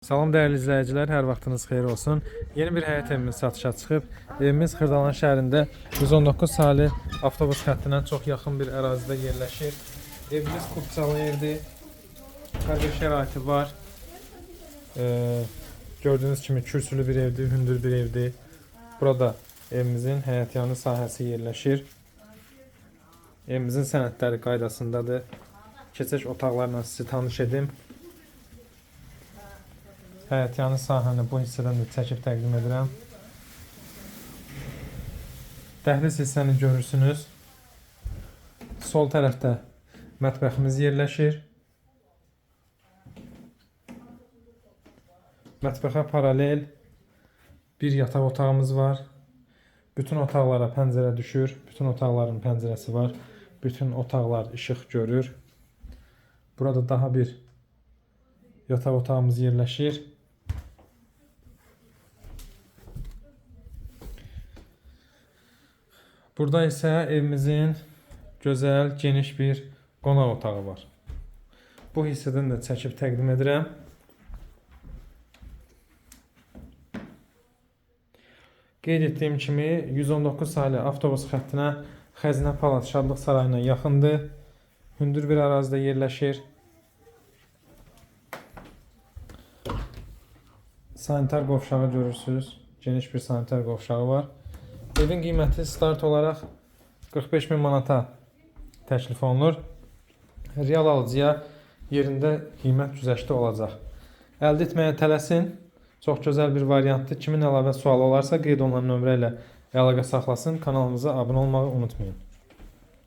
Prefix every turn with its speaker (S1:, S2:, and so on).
S1: Salam dəyərli izləyicilər, hər vaxtınız xeyir olsun. Yeni bir həyət evimiz satışa çıxıb. Evimiz Xırdalan şəhərində 119 saylı avtobus xəttinə çox yaxın bir ərazidə yerləşir. Evimiz kupçalı evdir. Hər bir şəraiti var. Ee, gördüyünüz kimi kürsülü bir evdir, hündür bir evdir. Burada evimizin həyətyanı sahəsi yerləşir. Evimizin sənədləri qaydasındadır. Keçək otaqlarla sizi tanış edim. Həyətyanı sahəni bu hissədən də çəkib təqdim edirəm. Dəhliz hissəni görürsünüz. Sol tərəfdə mətbəximiz yerləşir. Mətbəxə paralel bir yataq otağımız var. Bütün otaqlara pəncərə düşür. Bütün otaqların pəncərəsi var. Bütün otaqlar işıq görür. Burada daha bir yataq otağımız yerləşir. Burada isə evimizin gözəl, geniş bir qonaq otağı var. Bu hissədən də çəkib təqdim edirəm. Qeyd etdiyim kimi 119 saylı avtobus xəttinə Xəzinə Palat Şadlıq Sarayına yaxındır. Hündür bir ərazidə yerləşir. Sanitar qovşağı görürsünüz. Geniş bir sanitar qovşağı var. Evin qiyməti start olaraq 45 min manata təklif olunur. Real alıcıya yerində qiymət güzəşti olacaq. Əldə etməyə tələsin. Çox gözəl bir variantdır. Kimin əlavə sualı olarsa qeyd olunan nömrə ilə əlaqə saxlasın. Kanalımıza abunə olmağı unutmayın.